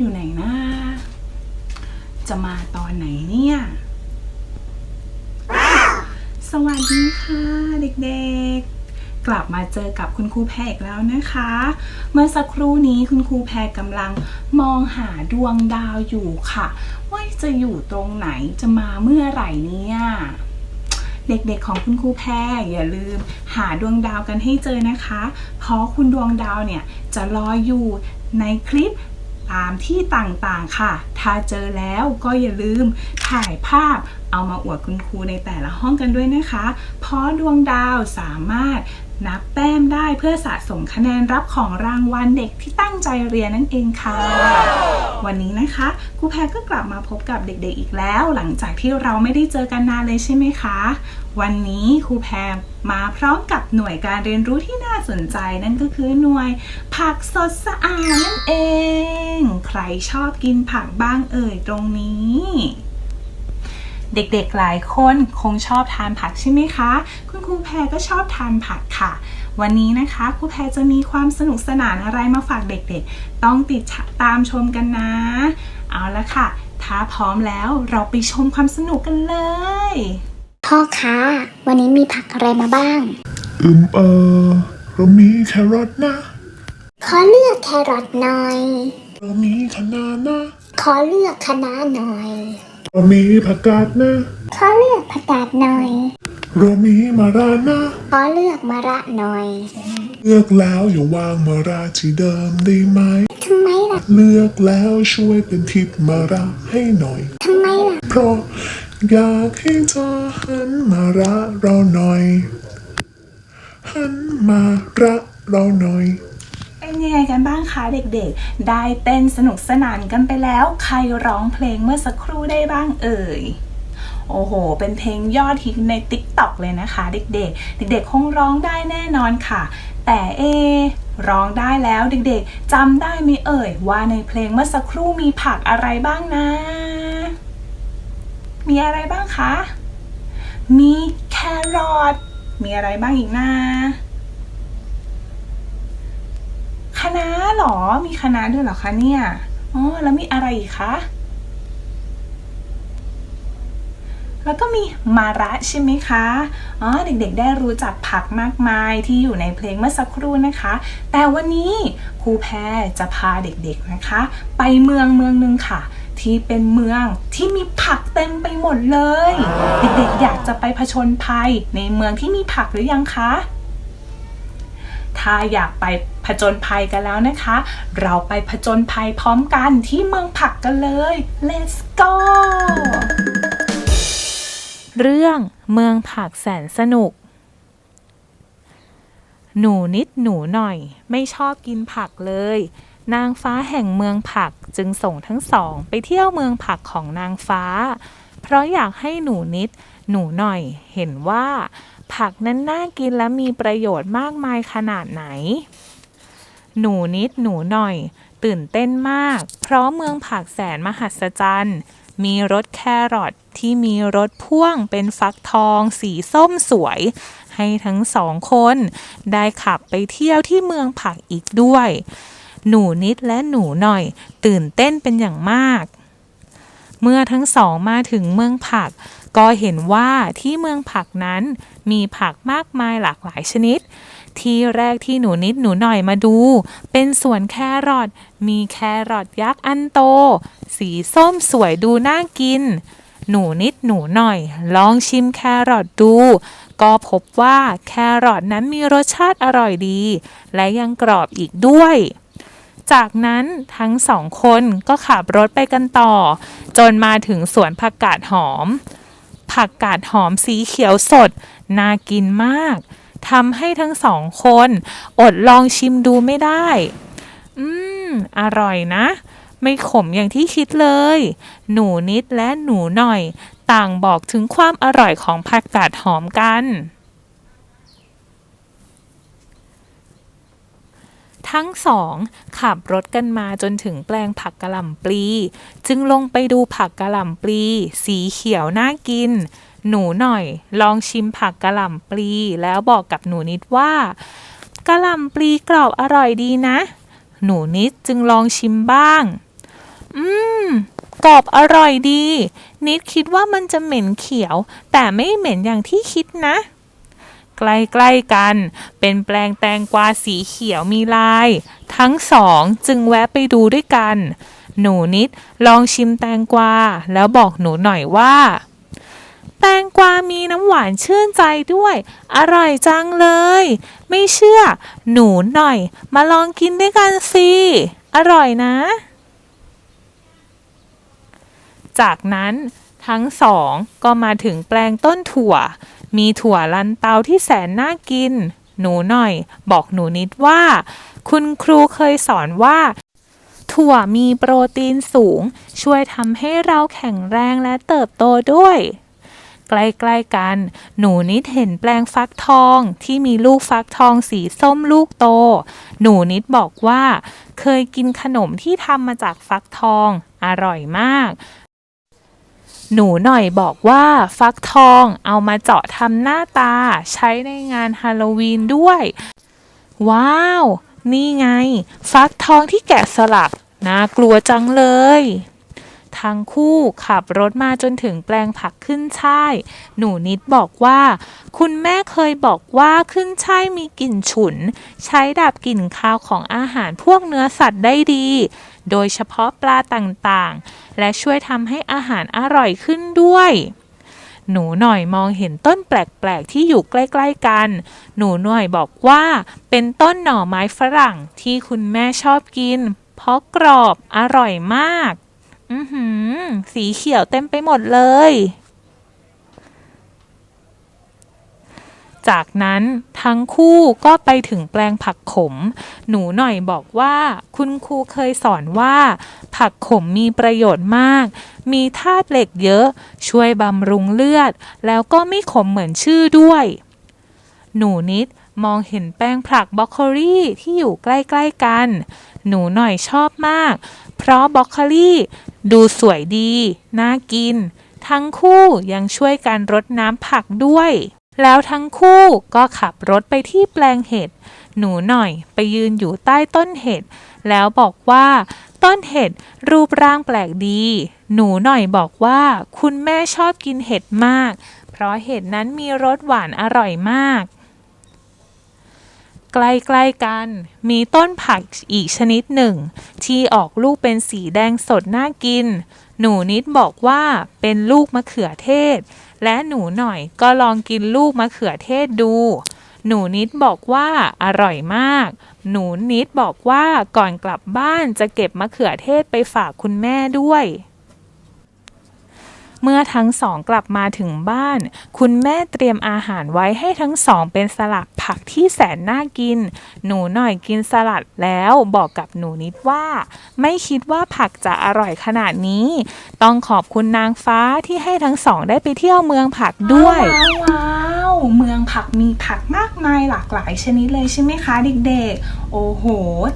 อยู่ไหนนะ จะมาตอนไหนเนี่ย สวัสดีค่ะเด็กๆ กลับมาเจอกับคุณครูแพรอีกแล้วนะคะ เมื่อสักครู่นี้คุณครูแพรกำลังมองหาดวงดาวอยู่ค่ะ ว่าจะอยู่ตรงไหนจะมาเมื่อไหร่เนี่ยเด็กๆ ของคุณครูแพรอย่าลืม หาดวงดาวกันให้เจอนะคะ เพราะคุณดวงดาวเนี่ยจะรออยู่ในคลิป ตามที่ต่างๆค่ะ ถ้าเจอแล้วก็อย่าลืมถ่ายภาพเอามาอวดคุณครูในแต่ละห้องกันด้วยนะคะ เพราะดวงดาวสามารถนับแต้มได้เพื่อสะสมคะแนนรับของรางวัลเด็กที่ตั้งใจเรียนนั่นเองค่ะ วันนี้นะคะครูแพรก็กลับมาพบกับเด็กๆอีกแล้ว หลังจากที่เราไม่ได้เจอกันนานเลยใช่ไหมคะ วันนี้ครูแพรมาพร้อมกับหน่วยการเรียนรู้ที่น่าสนใจนั่นก็คือหน่วยผักสดสะอาดนั่นเอง ใครชอบกินผักบ้างเอ่ยตรงนี้เด็กๆ หลายคนคงชอบทานผักใช่ไหมคะ คุณครูแพรก็ชอบทานผักค่ะ วันนี้นะคะครูแพรจะมีความสนุกสนานอะไรมาฝากเด็กๆ ต้องติดตามชมกันนะ เอาละค่ะ ถ้าพร้อมแล้วเราไปชมความสนุกกันเลย พ่อคะ วันนี้มีผักอะไรมาบ้าง อืมเออเรามีแครอทนะ ขอเลือกแครอทหน่อย เรามีคะน้านะ ขอเลือกคะน้าหน่อย เรามีผักกาดนะ ขอเลือกผักกาดหน่อย เรามีมะระนะขอเลือกมะระหน่อย เลือกแล้วอย่าวางมะระที่เดิมได้ไหม ทำไมล่ะ เลือกแล้วช่วยเป็นทิศมะระให้หน่อย ทำไมล่ะ เพราะอยากให้เธอหันมาระเราหน่อย หันมาระเราหน่อย เป็นยังไงกันบ้างคะเด็กๆ ได้เต้นสนุกสนานกันไปแล้ว ใครร้องเพลงเมื่อสักครู่ได้บ้างเอ่ย โอ้โห เป็นเพลงยอดฮิตใน t ิ k t o k เลยนะคะ เด็กๆ เด็กๆ คงร้องได้แน่นอนค่ะ แต่เอร้องได้แล้วเด็กๆจำได้ไหมเอ่ย ว่าในเพลงเมื่อสักครู่มีผักอะไรบ้างนะ มีอะไรบ้างคะ มีแครอทมีอะไรบ้างอีกนะคณะน้าหรอ มีคณะน้าด้วยหรอคะเนี่ย อ๋อ แล้วมีอะไรอีกคะ แล้วก็มีมาระใช่ไหมคะ อ๋อ เด็กๆ ได้รู้จักผักมากมายที่อยู่ในเพลงเมื่อสักครู่นะคะ แต่วันนี้ครูแพรจะพาเด็กๆนะคะ ไปเมืองเมืองหนึ่งค่ะ ที่เป็นเมืองที่มีผักเต็มไปหมดเลย เด็กๆ อยากจะไปผชนภัยในเมืองที่มีผักหรือยังคะ ถ้าอยากไปผจญภัยกันแล้วนะคะ เราไปผจญภัยพร้อมกันที่เมืองผักกันเลย let's go เรื่องเมืองผักแสนสนุก หนูนิดหนูหน่อย ไม่ชอบกินผักเลย นางฟ้าแห่งเมืองผักจึงส่งทั้งสอง ไปเที่ยวเมืองผักของนางฟ้า เพราะอยากให้หนูนิด หนูหน่อยเห็นว่า ผักนั้นน่ากินและมีประโยชน์มากมายขนาดไหน หนูนิดหนูหน่อย ตื่นเต้นมาก เพราะเมืองผักแสนมหัศจรรย์ มีรถแครอทที่มีรถพ่วงเป็นฟักทองสีส้มสวย ให้ทั้งสองคนได้ขับไปเที่ยวที่เมืองผักอีกด้วย หนูนิดและหนูหน่อย ตื่นเต้นเป็นอย่างมาก เมื่อทั้งสองมาถึงเมืองผัก ก็เห็นว่าที่เมืองผักนั้นมีผักมากมายหลากหลายชนิด ที่แรกที่หนูนิดหนูหน่อยมาดู เป็นสวนแครอทมีแครอทยักษ์อันโต สีส้มสวยดูน่ากิน หนูนิดหนูหน่อย ลองชิมแครอทดู ก็พบว่าแครอทนั้นมีรสชาติอร่อยดี และยังกรอบอีกด้วยจากนั้นทั้งสองคนก็ขับรถไปกันต่อ จนมาถึงสวนผักกาดหอม ผักกาดหอมสีเขียวสด น่ากินมาก ทำให้ทั้งสองคน อดลองชิมดูไม่ได้ อืม อร่อยนะ ไม่ขมอย่างที่คิดเลย หนูนิดและหนูหน่อย ต่างบอกถึงความอร่อยของผักกาดหอมกัน ทั้งสองขับรถกันมาจนถึงแปลงผักกะหล่ำปลี จึงลงไปดูผักกะหล่ำปลี สีเขียวน่ากิน หนูหน่อย ลองชิมผักกะหล่ำปลี แล้วบอกกับหนูนิดว่ากะหล่ำปลีกรอบอร่อยดีนะ หนูนิดจึงลองชิมบ้าง อืมกรอบอร่อยดี นิดคิดว่ามันจะเหม็นเขียว แต่ไม่เหม็นอย่างที่คิดนะ ใกล้ๆกัน เป็นแปลงแตงกวาสีเขียวมีลาย ทั้งสองจึงแวะไปดูด้วยกัน หนูนิดลองชิมแตงกวาแล้วบอกหนูหน่อยว่า แตงกวามีน้ำหวานชื่นใจด้วย อร่อยจังเลย ไม่เชื่อ หนูหน่อย มาลองกินด้วยกันสิ อร่อยนะ จากนั้นทั้งสองก็มาถึงแปลงต้นถั่ว มีถั่วลันเตาที่แสนน่ากิน หนูหน่อย บอกหนูนิดว่า คุณครูเคยสอนว่าถั่วมีโปรตีนสูง ช่วยทำให้เราแข็งแรงและเติบโตด้วย ใกล้ๆกัน หนูนิดเห็นแปลงฟักทองที่มีลูกฟักทองสีส้มลูกโต หนูนิดบอกว่า เคยกินขนมที่ทำมาจากฟักทองอร่อยมาก หนูหน่อยบอกว่าฟักทองเอามาเจาะทำหน้าตา ใช้ในงานฮาโลวีนด้วย ว้าว นี่ไง ฟักทองที่แกะสลัก น่ากลัวจังเลย ทั้งคู่ขับรถมาจนถึงแปลงผักขึ้นช่าย หนูนิดบอกว่า คุณแม่เคยบอกว่าขึ้นช่ายมีกลิ่นฉุน ใช้ดับกลิ่นคาวของอาหารพวกเนื้อสัตว์ได้ดี โดยเฉพาะปลาต่างๆ และช่วยทำให้อาหารอร่อยขึ้นด้วยหนูหน่อยมองเห็นต้นแปลกๆที่อยู่ใกล้ ๆกัน หนูหน่อยบอกว่า เป็นต้นหน่อไม้ฝรั่งที่คุณแม่ชอบกิน เพราะกรอบอร่อยมาก อือหือ สีเขียวเต็มไปหมดเลย จากนั้นทั้งคู่ก็ไปถึงแปลงผักขม หนูหน่อยบอกว่า คุณครูเคยสอนว่า ผักขมมีประโยชน์มาก มีธาตุเหล็กเยอะ ช่วยบำรุงเลือด แล้วก็ไม่ขมเหมือนชื่อด้วย หนูนิดมองเห็นแป้งผักบรอกโคลี่ที่อยู่ใกล้ ๆ กัน หนูหน่อยชอบมาก เพราะบรอกโคลี่ ดูสวยดี น่ากิน ทั้งคู่ยังช่วยกันรดน้ำผักด้วย แล้วทั้งคู่ก็ขับรถไปที่แปลงเห็ด หนูหน่อยไปยืนอยู่ใต้ต้นเห็ด แล้วบอกว่า ต้นเห็ดรูปร่างแปลกดี หนูหน่อยบอกว่า คุณแม่ชอบกินเห็ดมาก เพราะเห็ดนั้นมีรสหวานอร่อยมาก ใกล้ๆกัน มีต้นผักอีกชนิดหนึ่ง ที่ออกลูกเป็นสีแดงสดน่ากิน หนูนิดบอกว่าเป็นลูกมะเขือเทศ และหนูหน่อยก็ลองกินลูกมะเขือเทศดู หนูนิดบอกว่าอร่อยมาก หนูนิดบอกว่าก่อนกลับบ้านจะเก็บมะเขือเทศไปฝากคุณแม่ด้วย เมื่อทั้งสองกลับมาถึงบ้าน คุณแม่เตรียมอาหารไว้ให้ทั้งสองเป็นสลัดผักที่แสนน่ากิน หนูหน่อยกินสลัดแล้วบอกกับหนูนิดว่า ไม่คิดว่าผักจะอร่อยขนาดนี้ ต้องขอบคุณนางฟ้าที่ให้ทั้งสองได้ไปเที่ยวเมืองผักด้วยาเมืองผักมีผักมากมายหลากหลายชนิดเลยใช่ไหมคะเด็กๆ โอ้โห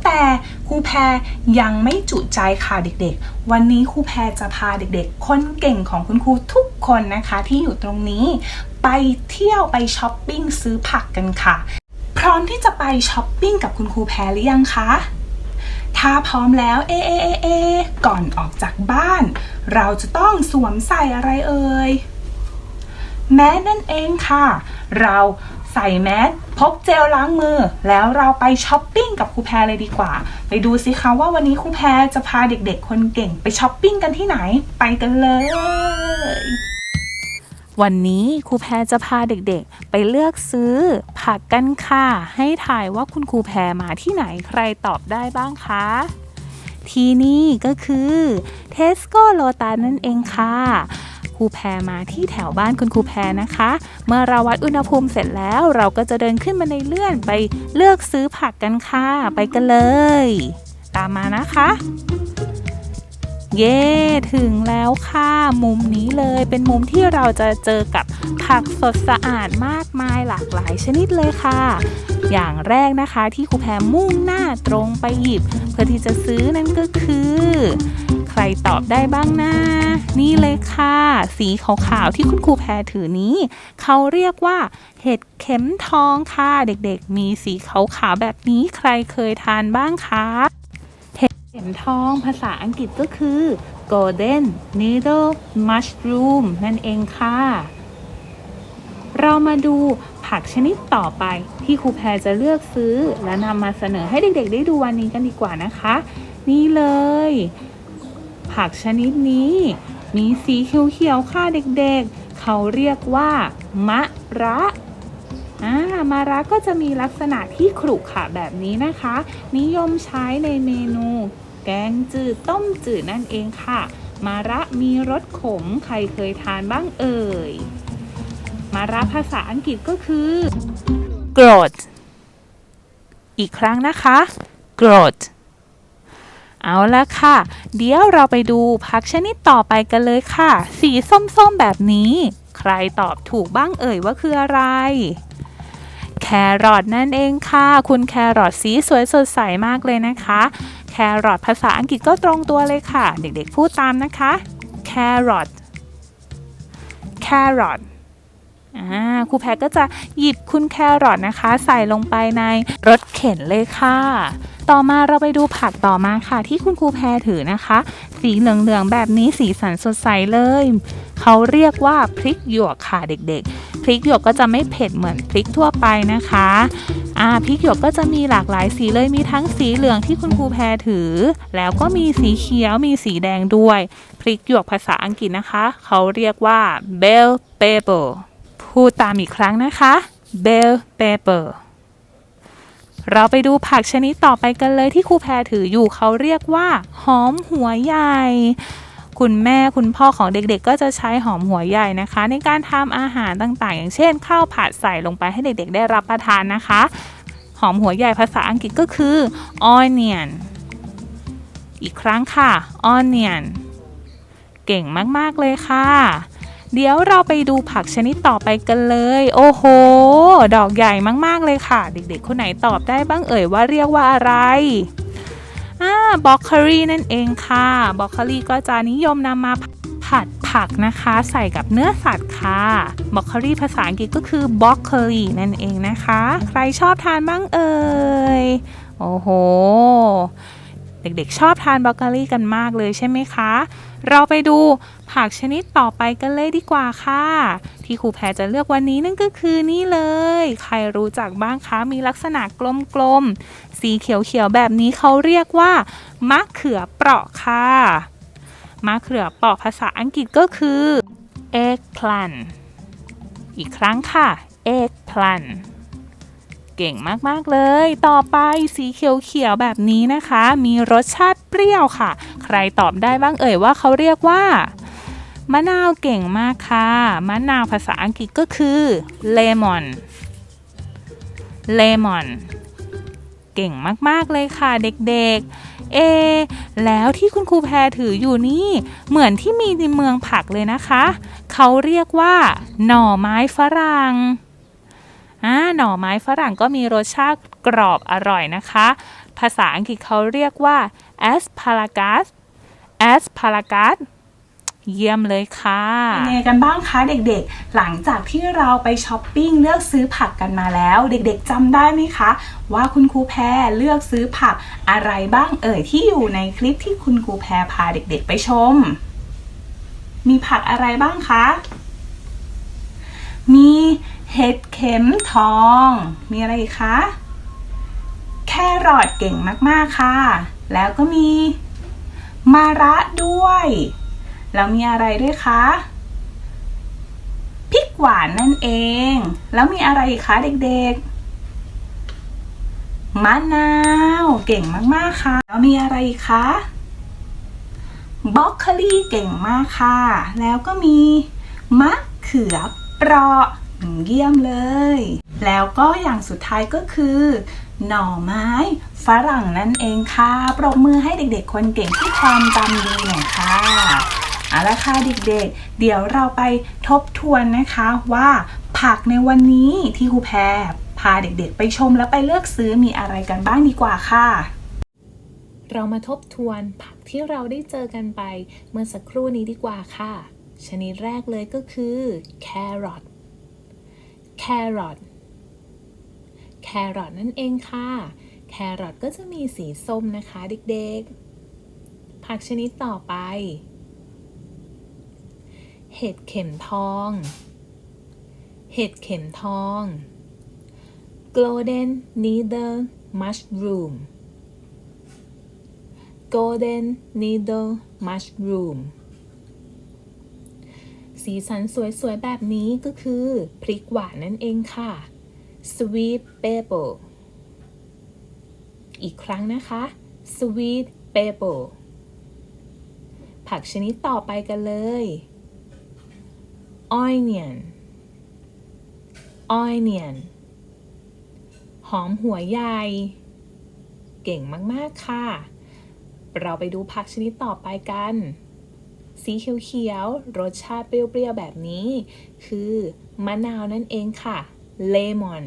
แต่ครูแพรยังไม่จุใจค่ะเด็กๆ วันนี้ครูแพรจะพาเด็กๆ คนเก่งของคุณครูทุกคนนะคะที่อยู่ตรงนี้ไปเที่ยวไปช้อปปิ้งซื้อผักกันค่ะ พร้อมที่จะไปช้อปปิ้งกับคุณครูแพรหรือยังคะถ้าพร้อมแล้วเอเอเอเอก่อนออกจากบ้าน เราจะต้องสวมใส่อะไรเอ่ย แมสนั่นเองค่ะ เราใส่แมสพกเจลล้างมือ แล้วเราไปช้อปปิ้งกับครูแพรเลยดีกว่า ไปดูสิคะว่าวันนี้ครูแพรจะพาเด็กๆ คนเก่งไปช้อปปิ้งกันที่ไหน ไปกันเลย วันนี้ครูแพรจะพาเด็กๆ ไปเลือกซื้อผักกันค่ะ ให้ถ่ายว่าคุณครูแพรมาที่ไหนใครตอบได้บ้างคะที่นี่ก็คือเทสโก้โลตัสนั่นเองค่ะ รูแพรมาที่แถวบ้านคุณครูแพรนะคะ เมื่อเราวัดอุณหภูมิเสร็จแล้วเราก็จะเดินขึ้นมาในเลื่อนไปเลือกซื้อผักกันค่ะ ไปกันเลย ตามมานะคะ เย้ถึงแล้วค่ะ มุมนี้เลยเป็นมุมที่เราจะเจอกับผักสดสะอาดมากมายหลากหลายชนิดเลยค่ะ อย่างแรกนะคะที่ครูแพรมุ่งหน้าตรงไปหยิบ เพื่อที่จะซื้อนั่นก็คือ ใครตอบได้บ้างนะนี่เลยค่ะ สีขาวๆที่คุณครูแพรถือนี้ เขาเรียกว่า เห็ดเข็มทองค่ะ เด็กๆ มีสีขาวๆแบบนี้ใครเคยทานบ้างคะเห็ดเข็มทองภาษาอังกฤษก็คือ golden needle mushroom นั่นเองค่ะ เรามาดู ผักชนิดต่อไปที่ครูแพรจะเลือกซื้อ และนำมาเสนอให้เด็กๆ ได้ดูวันนี้กันดีกว่านะคะ นี่เลย ผักชนิดนี้ มีสีเขียวๆค่ะเด็กๆ เขาเรียกว่ามะระอ่ามะระก็จะมีลักษณะที่ขรุขระแบบนี้นะคะ นิยมใช้ในเมนู แกงจืดต้มจืดนั่นเองค่ะมะระมีรสขมใครเคยทานบ้างเอ่ย มะระภาษาอังกฤษก็คือ growth อีกครั้งนะคะ growth เอาละค่ะ เดี๋ยวเราไปดูผักชนิดต่อไปกันเลยค่ะ สีส้มๆแบบนี้ ใครตอบถูกบ้างเอ่ยว่าคืออะไร แครอทนั่นเองค่ะ คุณแครอทสีสวยสดใสมากเลยนะคะ แครอทภาษาอังกฤษก็ตรงตัวเลยค่ะ เด็กๆพูดตามนะคะ แครอท แครอท ครูแพรก็จะหยิบคุณแครอทนะคะ ใส่ลงไปในรถเข็นเลยค่ะ ต่อมาเราไปดูผักต่อมาค่ะ ที่คุณครูแพรถือนะคะ สีเหลืองๆแบบนี้สีสันสดใสเลย เขาเรียกว่าพริกหยวกค่ะเด็กๆ พริกหยวกก็จะไม่เผ็ดเหมือนพริกทั่วไปนะคะอ่าพริกหยวกก็จะมีหลากหลายสีเลยมีทั้งสีเหลืองที่คุณครูแพรถือ แล้วก็มีสีเขียวมีสีแดงด้วย พริกหยวกภาษาอังกฤษนะคะ เขาเรียกว่า bell pepper พูดตามอีกครั้งนะคะ bell pepper เราไปดูผักชนิดต่อไปกันเลยที่ครูแพรถืออยู่เขาเรียกว่า หอมหัวใหญ่ คุณแม่คุณพ่อของเด็กๆ ก็จะใช้หอมหัวใหญ่นะคะ ในการทำอาหารต่างๆ อย่างเช่น ข้าวผัดใส่ลงไปให้เด็กๆ ได้รับประทานนะคะ หอมหัวใหญ่ภาษาอังกฤษก็คือ onion อีกครั้งค่ะ onion เก่งมากๆเลยค่ะ เดี๋ยวเราไปดูผักชนิดต่อไปกันเลย โอ้โห ดอกใหญ่มากๆเลยค่ะ เด็กๆ คนไหนตอบได้บ้างเอ่ยว่าเรียกว่าอะไรอ่าบล็อกโคลีนั่นเองค่ะบล็อกโคลีก็จะนิยมนำมาผัดผักนะคะ ใส่กับเนื้อสัตว์ค่ะบล็อกโคลีภาษาอังกฤษก็คือบล็อกโคลีนั่นเองนะคะ ใครชอบทานบ้างเอ่ย โอ้โห เด็กๆ ชอบทานบรอกโคลีกันมากเลยใช่ไหมคะ เราไปดูผักชนิดต่อไปกันเลยดีกว่าค่ะ ที่ครูแพรจะเลือกวันนี้นั่นก็คือนี่เลย ใครรู้จักบ้างคะมีลักษณะกลมๆ สีเขียวๆแบบนี้เขาเรียกว่ามะเขือเปราะค่ะมะเขือเปราะภาษาอังกฤษก็คือ eggplant อีกครั้งค่ะ eggplant เก่งมาก ๆ เลย ต่อไปสีเขียวๆแบบนี้นะคะ มีรสชาติเปรี้ยวค่ะ ใครตอบได้บ้างเอ่ยว่าเขาเรียกว่ามะนาวเก่งมากค่ะ มะนาวภาษาอังกฤษก็คือ lemon lemon เก่งมาก ๆ เลยค่ะเด็กๆ เอ แล้วที่คุณครูแพรถืออยู่นี่ เหมือนที่มีในเมืองผักเลยนะคะ เขาเรียกว่า หน่อไม้ฝรั่ง อ่าหน่อไม้ฝรั่งก็มีรสชาติกรอบอร่อยนะคะ ภาษาอังกฤษเขาเรียกว่า asparagus asparagus เยี่ยมเลยค่ะเป็นยังไงกันบ้างคะเด็กๆ หลังจากที่เราไปช้อปปิ้งเลือกซื้อผักกันมาแล้ว เด็กๆจำได้ไหมคะ ว่าคุณครูแพรเลือกซื้อผักอะไรบ้างเอ่ยที่อยู่ในคลิปที่คุณครูแพรพาเด็กๆไปชม มีผักอะไรบ้างคะ มี เห็ดเข็มทอง มีอะไรอีกคะ แครอทเก่งมากๆค่ะ แล้วก็มีมะระด้วย แล้วมีอะไรด้วยคะพริกหวานนั่นเอง แล้วมีอะไรคะเด็กๆ มะนาว เก่งมากๆค่ะ แล้วมีอะไรคะบล็อกโคลีเก่งมากค่ะ แล้วก็มีมะเขือเปราะ เยี่ยมเลย แล้วก็อย่างสุดท้ายก็คือ หน่อไม้ฝรั่งนั่นเองค่ะ ปรบมือให้เด็กๆ คนเก่งที่ความจำดีหน่อยค่ะเอาละค่ะเด็กๆ เดี๋ยวเราไปทบทวนนะคะว่าผักในวันนี้ที่ครูแพรพาเด็กๆ ไปชมแล้วไปเลือกซื้อมีอะไรกันบ้างดีกว่าค่ะ เรามาทบทวนผักที่เราได้เจอกันไปเมื่อสักครู่นี้ดีกว่าค่ะ ชนิดแรกเลยก็คือแครอท แครอทแครอทนั่นเองค่ะ แครอทก็จะมีสีส้มนะคะเด็กๆ ผักชนิดต่อไป เห็ดเข็มทอง เห็ดเข็มทอง golden needle mushroom golden needle mushroom สีสันสวยๆ แบบนี้ก็คือพริกหวานนั่นเองค่ะ sweet pepper อีกครั้งนะคะ sweet pepper ผักชนิดต่อไปกันเลย onion onion หอมหัวใหญ่ เก่งมาก ๆ ค่ะ เราไปดูผักชนิดต่อไปกัน สีเขียวๆ รสชาติเปรี้ยวๆ แบบนี้ คือมะนาวนั่นเองค่ะ lemon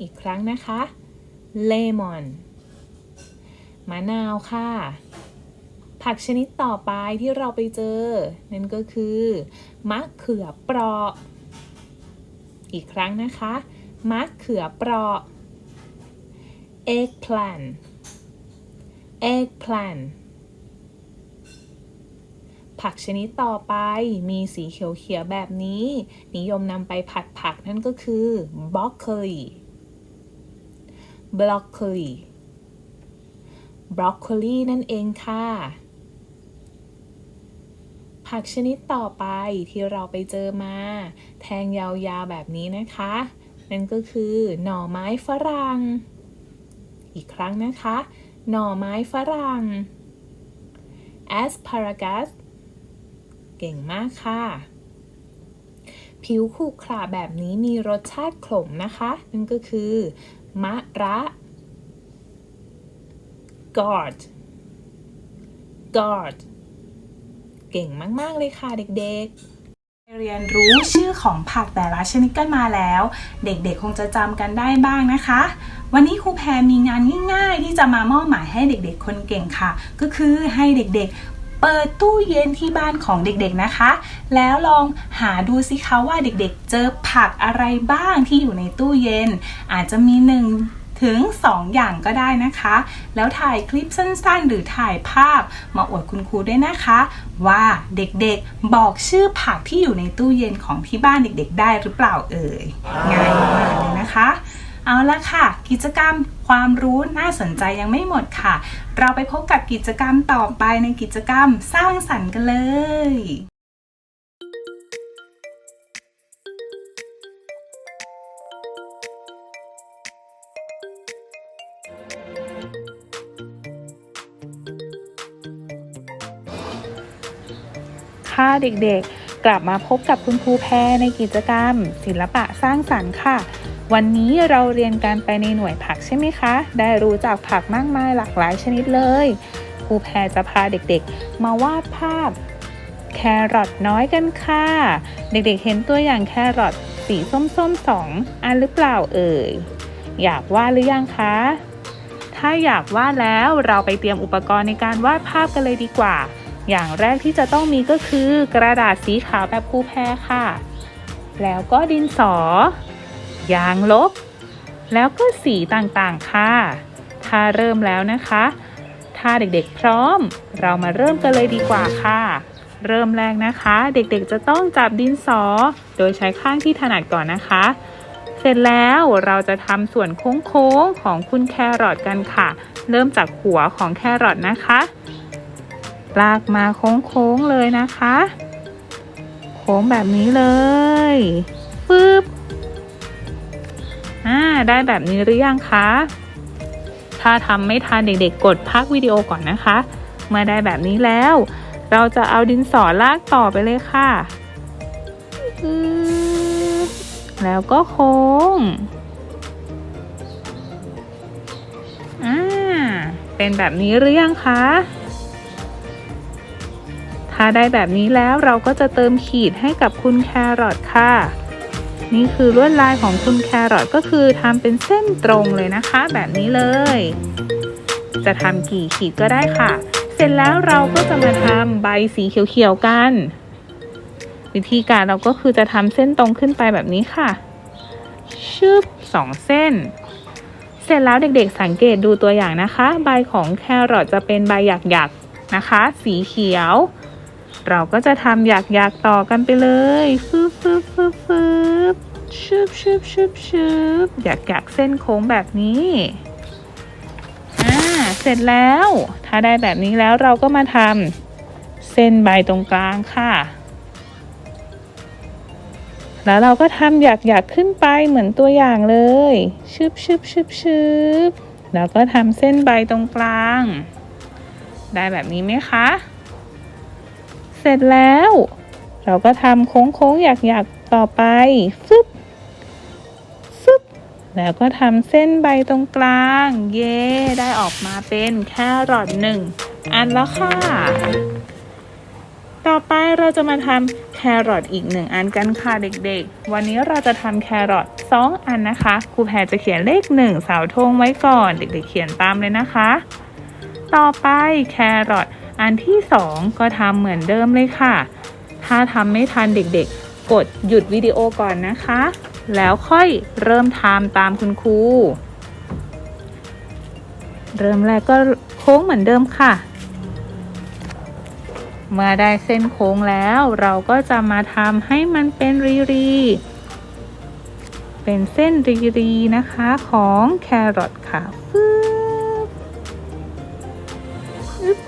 อีกครั้งนะคะ lemon มะนาวค่ะ ผักชนิดต่อไปที่เราไปเจอ นั่นก็คือ มะเขือเปราะ อีกครั้งนะคะ มะเขือเปราะ eggplant eggplant ผักชนิดต่อไปมีสีเขียวๆแบบนี้ นิยมนำไปผัดผักนั่นก็คือ broccoli broccoli broccoli นั่นเองค่ะ ผักชนิดต่อไปที่เราไปเจอมา แทงยาวๆแบบนี้นะคะ นั่นก็คือหน่อไม้ฝรั่ง อีกครั้งนะคะ หน่อไม้ฝรั่ง asparagus ก่งมากค่ะ ผิวขรุขระแบบนี้มีรสชาติขมนะคะ นั่นก็คือ มะระ god god เก่งมาก ๆ เลยค่ะเด็กๆเรียนรู้ชื่อของผักแต่ละชนิดกันมาแล้ว เด็กๆ คงจะจำกันได้บ้างนะคะ วันนี้ครูแพรมีงานง่าย ๆ ที่จะมามอบหมายให้เด็กๆ คนเก่งค่ะ ก็คือให้เด็กๆ เปิดตู้เย็นที่บ้านของเด็กๆนะคะ แล้วลองหาดูสิคะว่าเด็กๆ เจอผักอะไรบ้างที่อยู่ในตู้เย็น อาจจะมีหนึ่งถึง 2 อย่างก็ได้นะคะ แล้วถ่ายคลิปสั้นๆ หรือถ่ายภาพ มาอวดคุณครูด้วยนะคะ ว่าเด็กๆบอกชื่อผักที่อยู่ในตู้เย็นของที่บ้านเด็กๆ ได้หรือเปล่าเอ่ยง่ายมากเลยนะคะ เอาละค่ะ กิจกรรมความรู้น่าสนใจยังไม่หมดค่ะ เราไปพบกับกิจกรรมต่อไปในกิจกรรมสร้างสรรค์กันเลยค่ะเด็กๆ กลับมาพบกับคุณครูแพรในกิจกรรม ศิลปะสร้างสรรค์ค่ะ วันนี้เราเรียนกันไปในหน่วยผักใช่ไหมคะ ได้รู้จักผักมากมายหลากหลายชนิดเลยครูแพรจะพาเด็กๆ มาวาดภาพแครอทน้อยกันค่ะ เด็กๆ เห็นตัวอย่างแครอทสีส้มๆสสองอันหรือเปล่าเอ่ย อยากวาดหรือยังคะ ถ้าอยากวาดแล้วเราไปเตรียมอุปกรณ์ในการวาดภาพกันเลยดีกว่า อย่างแรกที่จะต้องมีก็คือกระดาษสีขาวแบบครูแพรค่ะ แล้วก็ดินสอ ยางลบ แล้วก็สีต่างๆค่ะ ถ้าเริ่มแล้วนะคะ ถ้าเด็กๆพร้อม เรามาเริ่มกันเลยดีกว่าค่ะ เริ่มแรกนะคะ เด็กๆจะต้องจับดินสอ โดยใช้ข้างที่ถนัดก่อนนะคะ เสร็จแล้วเราจะทำส่วนโค้งๆของคุณแครอทกันค่ะ เริ่มจากหัวของแครอทนะคะลากมาโค้งๆเลยนะคะ โค้งแบบนี้เลยฟึบ ได้แบบนี้หรือยังคะ ถ้าทำไม่ทันเด็กๆ กดพักวิดีโอก่อนนะคะ เมื่อได้แบบนี้แล้ว เราจะเอาดินสอลากต่อไปเลยค่ะ แล้วก็โค้งอ่าเป็นแบบนี้หรือยังคะถ้าได้แบบนี้แล้วเราก็จะเติมขีดให้กับคุณแครอทค่ะ นี่คือลวดลายของคุณแครอทก็คือทำเป็นเส้นตรงเลยนะคะ แบบนี้เลย จะทำกี่ขีดก็ได้ค่ะ เสร็จแล้วเราก็จะมาทำใบสีเขียวๆกัน วิธีการเราก็คือจะทำเส้นตรงขึ้นไปแบบนี้ค่ะ ชึบสองเส้น เสร็จแล้วเด็กๆสังเกตดูตัวอย่างนะคะ ใบของแครอทจะเป็นใบหยักๆนะคะ สีเขียว เราก็จะทำอยากๆต่อกันไปเลยฟึบฟึบฟึบฟึบ ชึบชึบชึบชึบอยากอยากเส้นโค้งแบบนี้ อ่า เสร็จแล้ว ถ้าได้แบบนี้แล้วเราก็มาทำเส้นใบตรงกลางค่ะ แล้วเราก็ทำอยากอยากขึ้นไปเหมือนตัวอย่างเลย ชึบชึบชึบชึบแล้วก็ทำเส้นใบตรงกลาง ได้แบบนี้ไหมคะ เสร็จแล้ว เราก็ทำโค้งๆอยากๆต่อไปฟึบฟึบ แล้วก็ทำเส้นใบตรงกลาง เย้ ได้ออกมาเป็นแครอทหนึ่งอันแล้วค่ะ ต่อไปเราจะมาทำแครอทอีกหนึ่งอันกันค่ะเด็กๆ วันนี้เราจะทำแครอทสองอันนะคะครูแพรจะเขียนเลขหนึ่งเสาธงไว้ก่อน เด็กๆเขียนตามเลยนะคะ ต่อไปแครอทอันที่สองก็ทำเหมือนเดิมเลยค่ะ ถ้าทำไม่ทันเด็กๆ กดหยุดวิดีโอก่อนนะคะ แล้วค่อยเริ่มทำตามคุณครู เริ่มแรกก็โค้งเหมือนเดิมค่ะ เมื่อได้เส้นโค้งแล้วเราก็จะมาทำให้มันเป็นรีรี เป็นเส้นรีรีนะคะของแครอทค่ะฟึ๊บ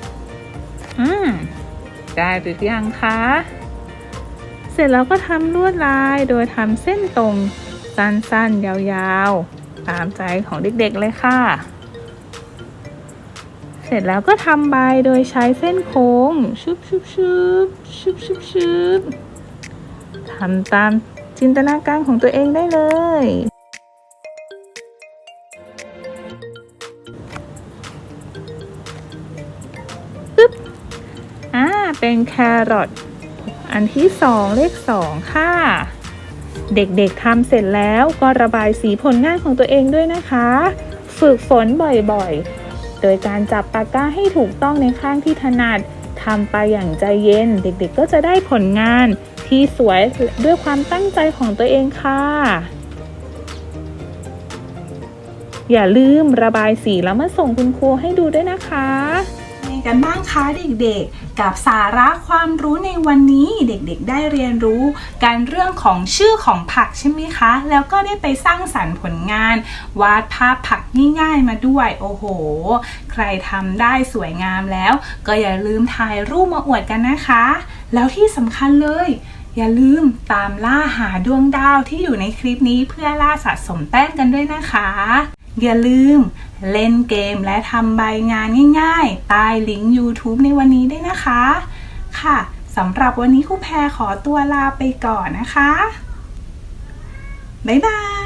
อืมได้หรือยังคะ เสร็จแล้วก็ทำลวดลายโดยทำเส้นตรงสั้นๆ ยาวๆ ตามใจของเด็กๆเลยค่ะ เสร็จแล้วก็ทำใบโดยใช้เส้นโค้งชุบชุบชุบชุบชุบชุบทำตามจินตนาการของตัวเองได้เลย ปึ๊บ อ่า เป็นแครอท อันที่สองเลขสองค่ะ เด็กๆทำเสร็จแล้วก็ระบายสีผลงานของตัวเองด้วยนะคะ ฝึกฝนบ่อยๆ โดยการจับปากกาให้ถูกต้องในข้างที่ถนัดทำไปอย่างใจเย็น เด็กๆก็จะได้ผลงานที่สวยด้วยความตั้งใจของตัวเองค่ะ อย่าลืมระบายสีแล้วมาส่งคุณครูให้ดูด้วยนะคะ กันบ้างคะเด็กๆ กับสาระความรู้ในวันนี้เด็กๆ ได้เรียนรู้การเรื่องของชื่อของผักใช่ไหมคะ แล้วก็ได้ไปสร้างสรรค์ผลงาน วาดภาพผักง่ายๆมาด้วยโอ้โห ใครทำได้สวยงามแล้ว ก็อย่าลืมถ่ายรูปมาอวดกันนะคะ แล้วที่สำคัญเลยอย่าลืมตามล่าหาดวงดาวที่อยู่ในคลิปนี้เพื่อล่าสะสมแต้มกันด้วยนะคะ อย่าลืมเล่นเกมและทำใบงานง่ายๆ ใต้ลิงก์ YouTube ในวันนี้ด้วยนะคะ ค่ะสำหรับวันนี้ครูแพรขอตัวลาไปก่อนนะคะ บ๊ายบาย